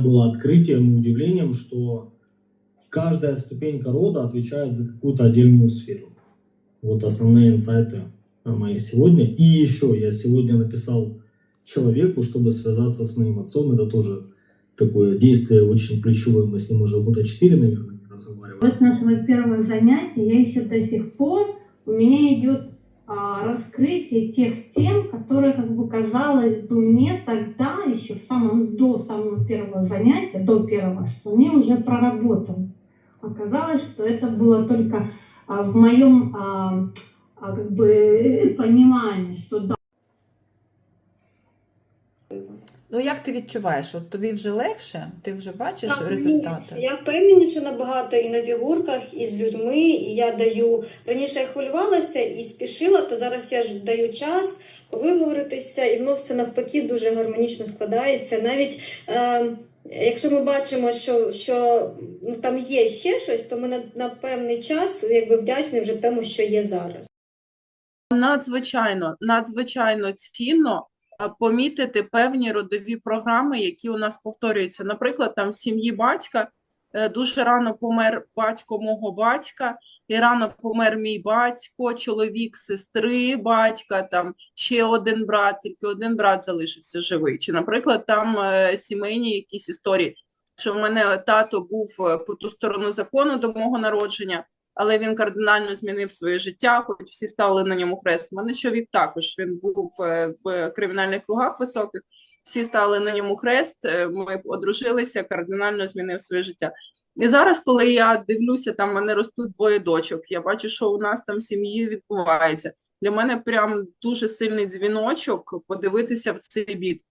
было открытием и удивлением, что каждая ступенька рода отвечает за какую-то отдельную сферу. Вот основные инсайты а, мои сегодня. И еще я сегодня написал человеку, чтобы связаться с моим отцом. Это тоже такое действие очень ключевое. Мы с ним уже года четыре, наверное, не разговаривали. Вот нашего первого занятия я еще до сих пор, у меня идет а, раскрытие тех тем, которые, как бы казалось бы, мне тогда, еще самом, до самого первого занятия, до первого, что мне уже проработано. Оказалось, что это было только а, в моем а, а, как бы понимании, что да, Ну, як ти відчуваєш? От тобі вже легше? Ти вже бачиш Так, результати? мені- Я впевненіше набагато і на фігурках, і з людьми. І я даю раніше я хвилювалася і спішила, то зараз я ж даю час виговоритися, і воно все навпаки дуже гармонічно складається. Навіть е, якщо ми бачимо, що, що ну, там є ще щось, то ми на, на певний час якби вдячні вже тому, що є зараз. Надзвичайно, надзвичайно цінно помітити певні родові програми, які у нас повторюються. Наприклад, там в сім'ї батька е, дуже рано помер батько мого батька, і рано помер мій батько, чоловік сестри батька, там ще один брат, тільки один брат залишився живий. Чи, наприклад, там е, сімейні якісь історії, що в мене тато був е, по ту сторону закону до мого народження але він кардинально змінив своє життя, хоч всі стали на ньому хрест. Мене чоловік також він був е, в кримінальних кругах високих, всі стали на ньому хрест. е, Ми одружилися, кардинально змінив своє життя. І зараз, коли я дивлюся, там мене ростуть двоє дочок, я бачу, що у нас там в сім'ї відбувається. Для мене прям дуже сильний дзвіночок подивитися в цей бік.